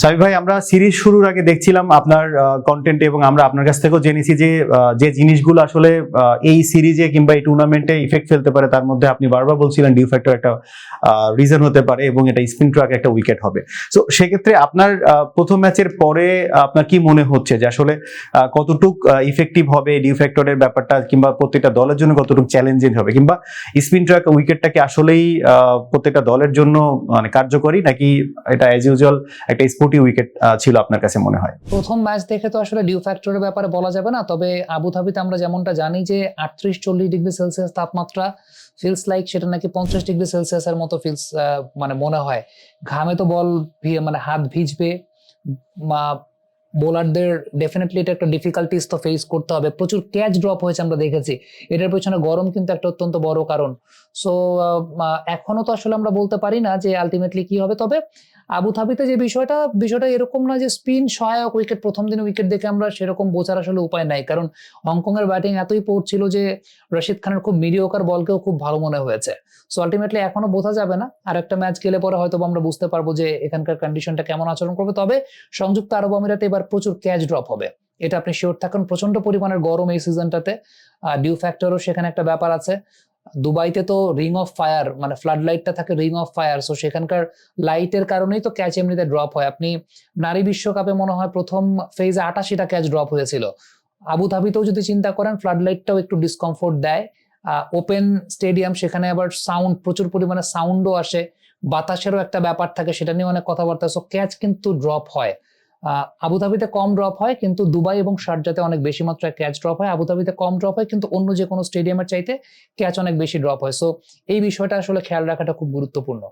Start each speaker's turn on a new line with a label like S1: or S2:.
S1: সাবি ভাই, আমরা সিরিজ শুরুর আগে দেখছিলাম আপনার কন্টেন্ট এবং আমরা আপনার কাছ থেকেও জেনেছি যে যে জিনিসগুলো আসলে এই সিরিজে কিংবা এই টুর্নামেন্টে ইফেক্ট ফেলতে পারে, তার মধ্যে আপনি বারবার বলছিলেন ডিউ ফ্যাক্টর একটা রিজন হতে পারে এবং এটা স্পিন ট্রাক একটা উইকেট হবে। তো সেক্ষেত্রে আপনার প্রথম ম্যাচের পরে আপনার কি মনে হচ্ছে যে আসলে কতটুক ইফেক্টিভ হবে ডিউ ফ্যাক্টরের ব্যাপারটা কিংবা প্রত্যেকটা দলের জন্য কতটুকু চ্যালেঞ্জিং হবে? কিংবা স্পিন ট্রাক উইকেটটা কি আসলেই প্রত্যেকটা দলের জন্য মানে কার্যকরী নাকি এটা অ্যাজ ইউজুয়াল একটা স্পোর্টি উইকেট ছিল আপনার কাছে মনে হয়?
S2: প্রথম ম্যাচ দেখে তো আসলে ডিউ ফ্যাক্টরের ব্যাপারে বলা যাবে না, তবে আবুধাবিতে আমরা যেমনটা জানি যে আটত্রিশ চল্লিশ ডিগ্রি সেলসিয়াস তাপমাত্রা ফিলস লাইক সেটা নাকি পঞ্চাশ ডিগ্রি সেলসিয়াসের মতো ফিলস মানে মনে হয়। ঘামে তো বল মানে হাত ভিজবে বোলারদের ডেফিনেটলি এটা একটা ডিফিকাল্টিস তো ফেস করতে হবে। প্রচুর ক্যাচ ড্রপ হয়েছে আমরা দেখেছি। এটার পেছনে গরম কিন্তু একটা অত্যন্ত বড় কারণ। সো এখনও তো আসলে আমরা বলতে পারি না যে আলটিমেটলি কি হবে। তবে আবুধাবিতে যে বিষয়টা বিষয়টা এরকম না যে স্পিন সহায়ক উইকেট প্রথম দিনে উইকেট দেখে আমরা সেরকম বোঝার আসলে উপায় নাই। কারণ হংকং এর ব্যাটিং এতই পড়ছিল যে রশিদ খানের খুব মিডিওকার বলকেও খুব ভালো মনে হয়েছে। সো আলটিমেটলি এখনও বোঝা যাবে না। আর একটা ম্যাচ গেলে পরে হয়তো আমরা বুঝতে পারব যে এখানকার কন্ডিশনটা কেমন আচরণ করবে। তবে সংযুক্ত আরব আমিরাতে এবার প্রচুর ক্যাচ ড্রপ হবে। এটা আপনি শিওর থাকুন প্রচণ্ড পরিমাণের গরম এই সিজনটাতে আর ডিউ ফ্যাক্টরও সেখানে একটা ব্যাপার আছে। দুবাইতে তো রিং অফ ফায়ার মানে ফ্লাড লাইটটা থাকে রিং অফ ফায়ার সো সেখানকার লাইটের কারণেই তো ক্যাচ এমনিতে ড্রপ হয়। আপনি নারী বিশ্বকাপে মনে হয় প্রথম ফেজে আটাশিটা ক্যাচ ড্রপ হয়েছিল। আবু ধাবিতেও যদি চিন্তা করেন ফ্লাড লাইটটাও একটু ডিসকমফোর্ট দেয়। ওপেন স্টেডিয়াম সেখানে আবার সাউন্ড প্রচুর পরিমাণে সাউন্ডও আসে। বাতাসেরও একটা ব্যাপার থাকে, সেটা নিয়ে অনেক কথাবার্তা। সো ক্যাচ কিন্তু ড্রপ হয়। আবুধাবিতে কম ড্রপ হয়, কিন্তু দুবাই এবং শারজাতে অনেক বেশি মাত্রায় ক্যাচ ড্রপ হয়। আবুধাবিতে কম ড্রপ হয়, কিন্তু অন্য যে কোনো স্টেডিয়ামের চাইতে ক্যাচ অনেক বেশি ড্রপ হয়। সো এই বিষয়টা আসলে খেয়াল রাখাটা খুব গুরুত্বপূর্ণ।